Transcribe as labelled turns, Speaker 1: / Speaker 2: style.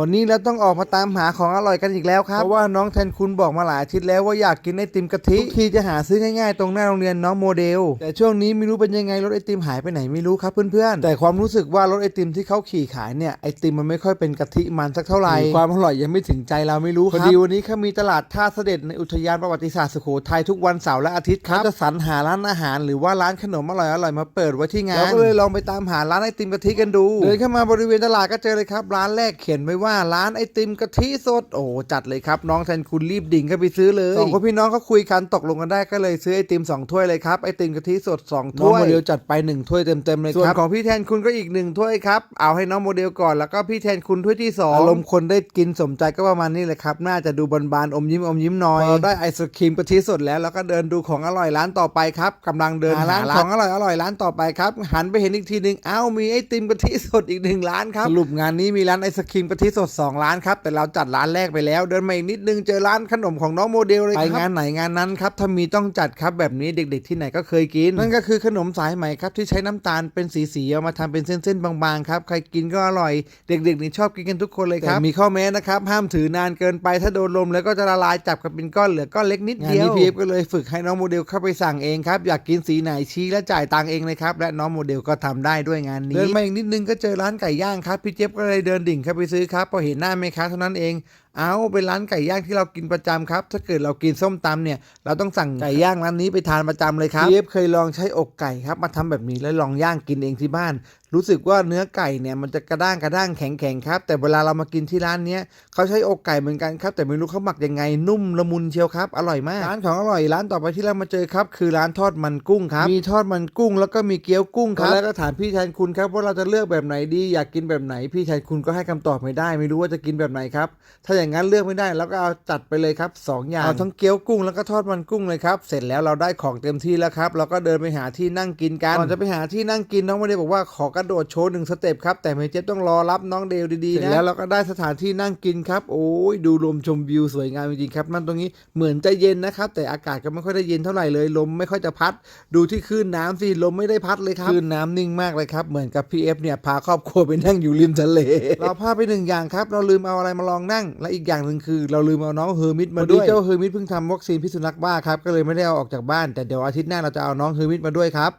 Speaker 1: วันนี้เราต้องออกมาตามหาของอร่อยกันอีกแล้วครับ เพราะว่าน้องแทนคุณบอกมาหลายอาทิตย์แล้วว่าอยากกินไอติมกะทิทุกทีจะหาซื้อง่ายๆตรงหน้าโรงเรียนน้องโมเดล แต่ช่วงนี้ไม่รู้เป็นยังไงรถไอติมหายไปไหนไม่รู้ครับเพื่อนๆ แต่ความรู้สึกว่ารถไอติมที่เขาขี่ขายเนี่ยไอติมมันไม่ค่อยเป็นกะทิมันสักเท่าไหร่ ความอร่อยยังไม่ถึงใจเราไม่รู้ครับพอดีวันนี้เขามีตลาดท่าเสด็จในอุทยานประวัติศาสตร์สุโขทัยทุกวันเสาร์และอาทิตย์ครับจะสรรหาร้านอาหาร หรือว่าร้านขนมอร่อยๆมาเปิดไว้ที่งานเราก็เลยลองไปตามหาร้านไอติมกะทิกันดูเดินเข้ามาบริเวณตลาดก็เจอเลยครับร้านแรกเขียนไว้ว่าร้านไอติมกะทิสด โอ้โหจัดเลยครับ น้องแทนคุณรีบดิ่งเข้าไปซื้อเลยสองคนพี่น้องเขาคุยกันตกลงกันได้ก็เลยซื้อไอติมสองถ้วยเลยครับไอติมกะทิสดสองถ้วยน้องโมเดลจัดไปหนึ่งถ้วยเต็มๆเลยครับส่วนของพี่แทนคุณก็อีกหนึ่งถ้วยครับเอาให้น้องโมเดลก่อนแล้วก็พี่แทนคุณถ้วยที่สองอารมณ์คนได้กินสมใจก็ประมาณนี้เลยครับน่าจะดูบานๆอมยิ้มอมยิ้มหน่อยพอเราได้ไอศครีมกะทิสดแล้วแล้วก็เดินดูของอร่อยร้านต่อไปครับกำลังเดินหาร้านของอร่อยอร่อยร้านต่อไปครับหันไปเห็นอีกทีหนึ่งอ้าวมีไอติมกะทิสดอีกหนึ่งร้านครับสรุปงานนี้มีร้านไอศครีมกะทิสดสองร้านครับ แต่เราจัดร้านแรกไปแล้ว เดินมาอีกนิดนึงเจอร้านขนมของน้องโมเดลเลยไปงานไหนงานนั้นครับถ้ามีต้องจัดครับแบบนี้เด็กๆ ที่ไหนก็เคยกิน นั่นก็คือขนมสายไหมครับที่ใช้น้ำตาลเป็นสีๆเอามาทำเป็นเส้นๆบางๆครับใครกินก็อร่อย เด็กๆนี่ชอบกินกันทุกคนเลยครับมีข้อแม้นะครับห้ามถือนานเกินไปถ้าโดนลมแล้วก็จะละลายจับกันเป็นก้อนเหลือก้อนเล็กนิดเดียวพี่เอฟก็เลยฝึกให้น้องโมเดลเข้าไปสั่งเองครับอยากกินสีไหนชี้และจ่ายตังค์เองเลยครับและน้องโมเดลก็ทำได้ด้วยงานนี้เดินมาอีกนิดนึงก็เจอร้านไก่ย่างครับพี่เจี๊ยบก็เลยเดินดิ่งเข้าไปซื้อครับพอเห็นหน้าแม่ค้าเท่านั้นเองเอาเป็นร้านไก่ย่างที่เรากินประจำครับ ถ้าเกิดเรากินส้มตำเนี่ย เราต้องสั่งไก่ย่างร้านนี้ไปทานประจำเลยครับพี่เอฟเคยลองใช้อกไก่ครับมาทำแบบนี้แล้วลองย่างกินเองที่บ้าน รู้สึกว่าเนื้อไก่เนี่ยมันจะกระด้างกระด้างแข็งแข็งๆครับ แต่เวลาเรามากินที่ร้านเนี้ยเขาใช้อกไก่เหมือนกันครับ แต่ไม่รู้เขาหมักยังไงนุ่มละมุนเชียวครับอร่อยมากร้านของอร่อยร้านต่อไปที่เรามาเจอครับคือร้านทอดมันกุ้งครับมีทอดมันกุ้ง แล้วก็มีเกี๊ยวกุ้งครับแล้วก็ถามพี่แทนคุณครับว่าเราจะเลือกแบบไหนดีอยากกินแบบไหนพี่แทนคุณก็ให้คำตอบไม่ได้ ไม่รู้ว่าจะกินแบบไหนครับถ้าอย่างนั้นเลือกไม่ได้เราก็เอาจัดไปเลยครับสองอย่างเอาทั้งเกี๊ยวกุ้งแล้วก็ทอดมันกุ้งเลยครับเสร็จแล้วเราได้ของเต็มที่แล้วครับเราก็เดินไปหาที่นั่งกินกันก่อนจะไปหาที่นั่งกินน้องไม่ได้บอกว่าขอกระโดดโชว์หนึ่งสเต็ปครับแต่เมเจฟต้องรอรับน้องเดลดีๆนะแล้วเราก็ได้สถานที่นั่งกินครับโอ้ยดูลมชมวิวสวยงามจริงๆครับนั่นตรงนี้เหมือนจะเย็นนะครับแต่อากาศก็ไม่ค่อยได้เย็นเท่าไหร่เลยลมไม่ค่อยจะพัด ดูที่คลื่นน้ำสิลมไม่ได้พัดเลยครับคลื่นน้ำนิ่งมากเลยครับเหมือนกับพี่เอฟเนี่ยพาครอบครัวไปนั่งอยู่ริมทะเลเราพลาดไปหนึ่งอย่างครับเราลืมเอาอะไรมาลองนั่งและอีกอย่างหนึ่งคือเราลืมเอาน้องเฮอร์มิตมาด้วยเจ้าเฮอร์มิตเพิ่งทำวัคซีนพิษสุนัขบ้าครับก็เลยไม่ได้เอาออกจากบ้านแต่เดี๋ยวอาทิตย์หน้าเราจะเอาน้องเฮอร์มิตมาด้วยครับ